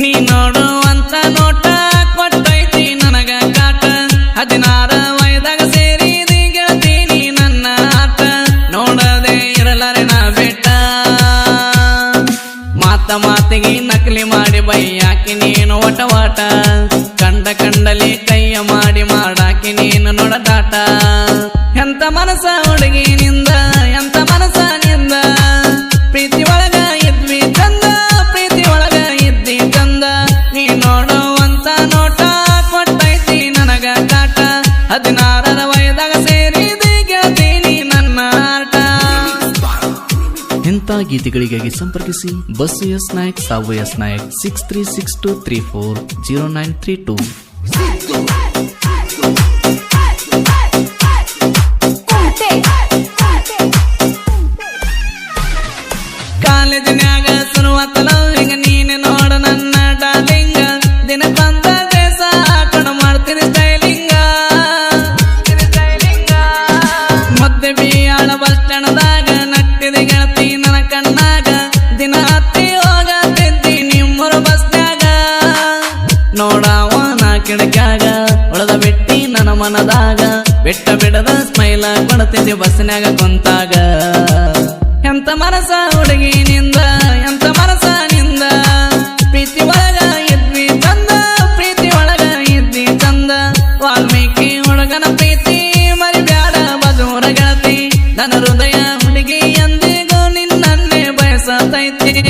ನೀ ನೋಡುವಂತ ನೋಟ ಕೊಟ್ಟೈತಿ ನನಗ ಕಾಟ. ಹದಿನಾರ ವಯದಾಗ ಸೇರಿ ಗೆಳತೀನಿ ನನ್ನ ಆಟ. ನೋಡದೆ ಇರಲಾರೆ ನಾ ಬೆಟ್ಟ. ಮಾತ ಮಾತಿಗೆ ನಕಲಿ ಮಾಡಿ ಬೈಯಾಕಿ ನೀನು ಒಟ ಇಂಥ ಗೀತೆಗಳಿಗಾಗಿ ಸಂಪರ್ಕಿಸಿ Basu S Nayak, Savu S Nayak six three six two three four zero nine three two ಕಾಲೇಜಿನ್ಯಾಗ ಶುರುವಾತ ಸ್ಮೈಲ ಬಸ್ನಾಗ ಕುಂತಾಗ. ಎಂತ ಮನಸ ಹುಡುಗಿ ನಿಂದ ಎಂತ ಮನಸ ನಿಂದ. ಪ್ರೀತಿ ಒಳಗ ಇದ್ವಿ ಚಂದ, ಪ್ರೀತಿ ಒಳಗ ಇದ್ವಿ ಚಂದ. ವಾಲ್ಮೀಕಿ ಹುಡುಗನ ಪ್ರೀತಿ ಮರಿಬ್ಯಾಡ ಬದೂರ ಗೆಳತಿ. ನನ್ನ ಹೃದಯ ಹುಡುಗಿ ಎಂದಿಗೂ ನಿನ್ನನ್ನೇ ಬಯಸತೈತಿ.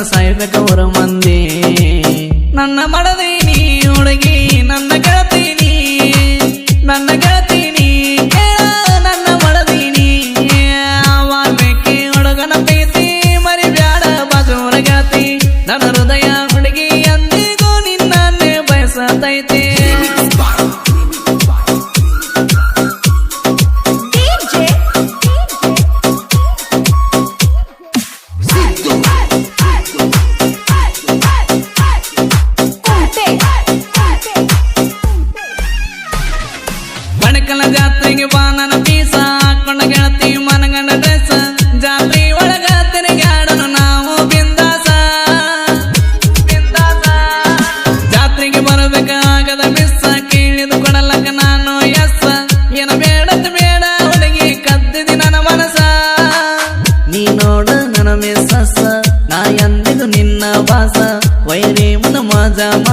ಹೊರಕೊಡ ಸಾಯ್ಬೇಕ ಮಂದಿ. ನನ್ನ ಮಡದೀನಿ ಹುಡುಗಿ, ನನ್ನ ಗೆಳತೀನಿ ನನ್ನ ಗೆಳತೀನಿ ನನ್ನ ಮಡದೀನಿ ವಾಲ್ಮೀಕಿ ಹುಡುಗನ ಪ್ರೀತಿ ಮರಿಬ್ಯಾಡ ಬದೂರ ಗೆಳತಿ. ನನ್ನ ಹೃದಯ ಹುಡುಗಿ, ಅಂದಿಗೂ ನಿನ್ನೇ ಬಯಸತೈತಿ.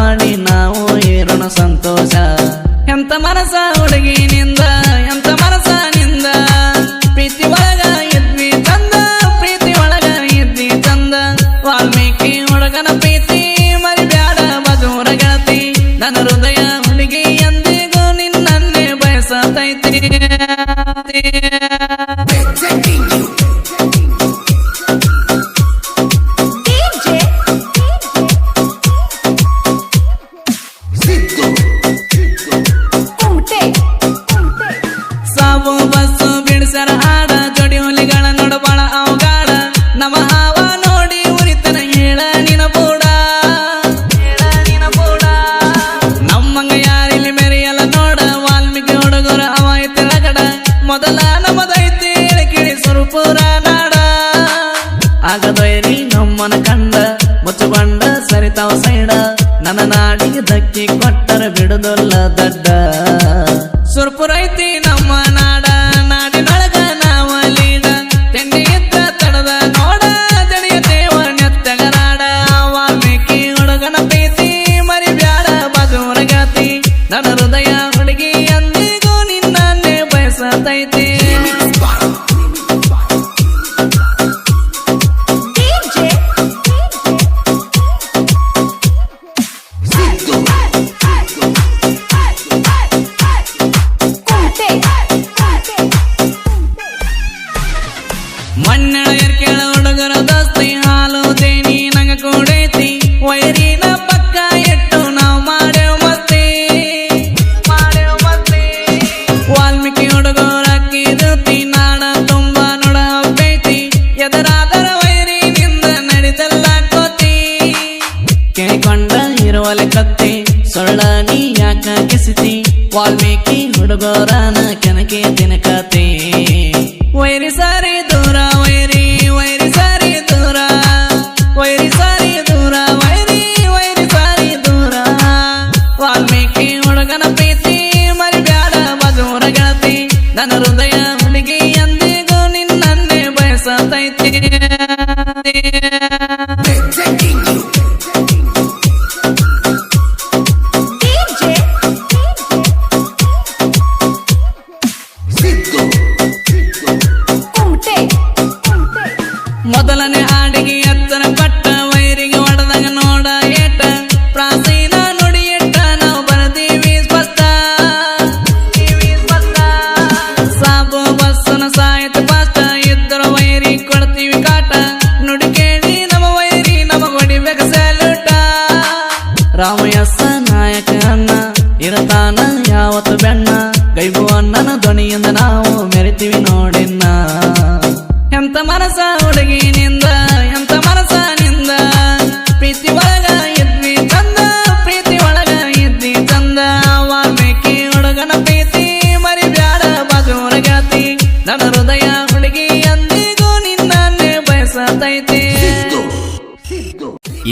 ಮಾಡಿ ನಾವು ಏರೋಣ ಸಂತೋಷ. ಎಂತ ಮನಸ ಹುಡುಗಿ ಆಗದೊಯ್ರಿ ಕಂಡ ಕಂಡ ಬಂಡ ಸರಿತಾವ ಸೈಡ. ನನ್ನ ನಾಡಿಗೆ ದಕ್ಕಿ ಕೊಟ್ಟರ ಬಿಡುದಲ್ಲ ದಡ್ಡ. ಸುರ್ಪುರೈತಿ ನಮ್ಮ ನಾಡ. ಸೊಳ್ಳ ನೀ ಯಾಕ ಕೆಸಿತಿ ವಾಲ್ಮೀಕಿ ಹುಡುಗರನ ಕೆನಕೆ ತಿನಕತೆ ವೈರಿ ಸಾರಿ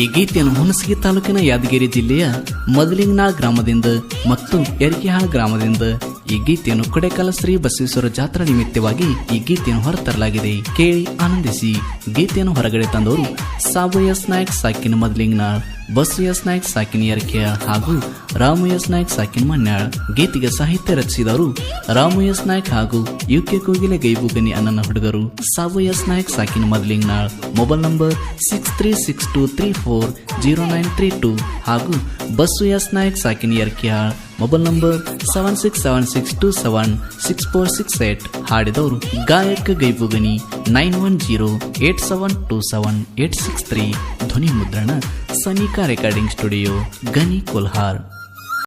ಈ ಗೀತೆಯನ್ನು ಹುಣಸಗಿ ತಾಲೂಕಿನ ಯಾದಗಿರಿ ಜಿಲ್ಲೆಯ ಮದಲಿಂಗ್ನಾಳ್ ಗ್ರಾಮದಿಂದ ಮತ್ತು ಎರಿಕೆಹಾಳ್ ಗ್ರಾಮದಿಂದ ಈ ಗೀತೆಯನ್ನು ಕೊಡೆಕಾಲ ಶ್ರೀ ಬಸವೇಶ್ವರ ಜಾತ್ರಾ ನಿಮಿತ್ತವಾಗಿ ಈ ಗೀತೆಯನ್ನು ಹೊರತರಲಾಗಿದೆ. ಕೇಳಿ ಆನಂದಿಸಿ. ಗೀತೆಯನ್ನು ಹೊರಗಡೆ ತಂದವರು ಸಾಬಯ್ಯ ಸ್ನಾಯಕ್ ಸಾಕಿನ ಮೊದಲಿಂಗನಾಳ್ ಬಸು ಎಸ್ ನಾಯಕ್ ಸಾಕಿನ ಯರಕೆಯಾಳ್ ಹಾಗೂ ರಾಮು ಸ್ನಾಯಕ್ ಸಾಕಿನ ಮನ್ಯಾಳ್ ಗೀತೆಗೆ ಸಾಹಿತ್ಯ ರಚಿಸಿದವರು ರಾಮು ಎಸ್ ನಾಯಕ್ ಹಾಗೂ ಯು ಕೆ ಕೋಗಿಲೆ ಗೈಬುಗನಿ ಅನ್ನನ ಹುಡುಗರು ಸಾಬು ಸ್ನಾಯಕ್ ಸಾಕಿನ ಮೊದಲಿಂಗನಾಳ್. Mobile number six three six two three four zero nine three two ಹಾಗೂ ಬಸ್ಸು ಸ್ನಾಯಕ್ ಸಾಕಿನ ಯರ್ಕಿಯಾಳ್ mobile number seven six seven six two seven six four six eight ಹಾಡಿದವರು ಗಾಯಕ ಗೈಬುಗನಿ nine one zero eight seven two seven eight six three ಧ್ವನಿ ಮುದ್ರಣ Sanika recording studio Ghani ಕೊಲ್ಹಾರ್.